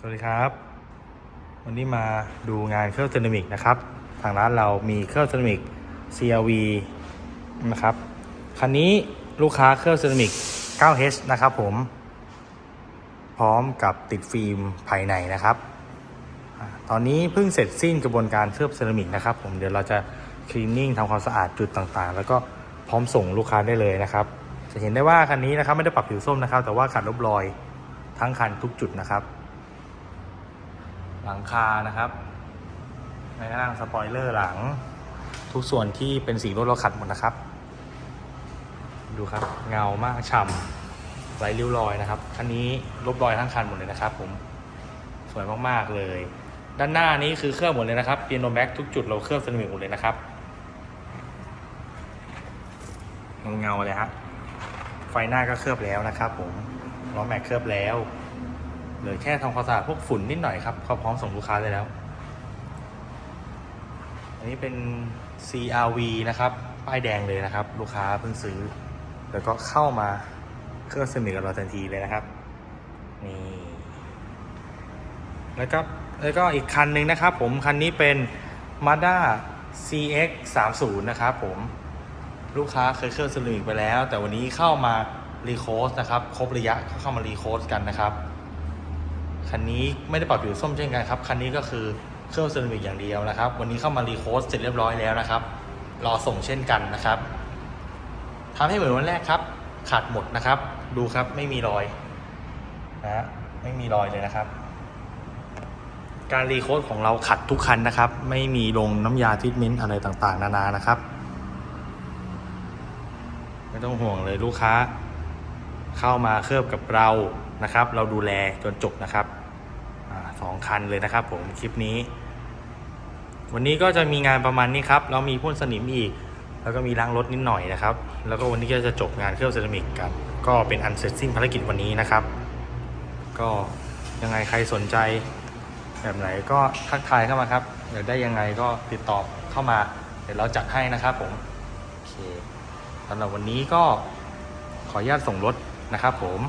สวัสดีครับ วันนี้มาดูงานเครื่องเซรามิกนะครับ ทางร้านเรามีเครื่องเซรามิก CRV นะครับ คันนี้ลูกค้าเครื่องเซรามิก 9H นะครับผม พร้อมกับติดฟิล์มภายในนะครับ ตอนนี้เพิ่งเสร็จสิ้นกระบวนการเคลือบเซรามิกนะครับผม เดี๋ยวเราจะคลีนนิ่งทำความสะอาดจุดต่างๆ แล้วก็พร้อมส่งลูกค้าได้เลยนะครับ จะเห็นได้ว่าคันนี้นะครับไม่ได้ปรับผิวส้มนะครับ แต่ว่าขัดลบรอยทั้งคันทุกจุดนะครับ หลังคานะครับแม้กระทั่งสปอยเลอร์หลัง ทุกส่วนที่เป็นสีรถเราขัดหมดนะครับ ดูครับเงามากฉ่ำไร้ริ้วรอยนะครับคันนี้ลบรอยทั้งคันหมดเลยนะครับ ผมสวยมากๆเลย ด้านหน้านี้คือเครื่องหมดเลยนะครับเปียโนแบ็กทุกจุดเราเครื่องเซรามิกหมดเลยนะครับเงาเลยฮะไฟหน้าก็เคลือบแล้วนะครับ ผมล้อแม็กเคลือบแล้ว ลือแค่ทำความสะอาดพวกฝุ่นนิดหน่อยครับก็พร้อมส่งลูกค้าได้แล้ว อันนี้เป็น CRV นะครับ ป้ายแดงเลยนะครับ ลูกค้าเพิ่งซื้อ แล้วก็เข้ามาเครื่องเซรามิกับเราทันทีเลยนะครับ นี่ แล้วก็แล้วก็อีกคันหนึ่งนะครับ ผมคันนี้เป็น Mazda CX 3 0นะครับผมลูกค้าเคยเครื่องเซรามิกไปแล้ว แต่วันนี้เข้ามารีโคสนะครับ ครบระยะเข้ามารีโคสกันนะครับ คันนี้ไม่ได้ปรับผิวส้มเช่นกันครับ คันนี้ก็คือเครื่องเซรามิกอย่างเดียวนะครับ วันนี้เข้ามารีโคสเสร็จเรียบร้อยแล้วนะครับ รอส่งเช่นกันนะครับทำให้เหมือนวันแรกครับ ขาดหมดนะครับ ดูครับไม่มีรอยนะฮะไม่มีรอยเลยนะครับ การรีโคดของเราขัดทุกคันนะครับ ไม่มีลงน้ำยาทรีทเมนต์อะไรต่างๆ นานานะครับ ไม่ต้องห่วงเลยลูกค้า เข้ามาเคลือบกับเรานะครับ เราดูแลจนจบนะครับอสองคันเลยนะครับ ผมคลิปนี้ วันนี้ก็จะมีงานประมาณนี้ครับแล้วมีพ่นสนิมอีก แล้วก็มีล้างรถนิดหน่อยนะครับ แล้วก็วันนี้ก็จะจบงานเครื่องเซรามิกกันก็เป็นอันเสร็จสิ้นภารกิจวันนี้นะครับ ก็ยังไงใครสนใจแบบไหนก็ทักทายเข้ามาครับอยากได้ยังไงก็ติดต่อเข้ามา เดี๋ยวเราจัดให้นะครับผมโอเคสำหรับวันนี้ก็ขออนุญาตส่งรถ นะครับผม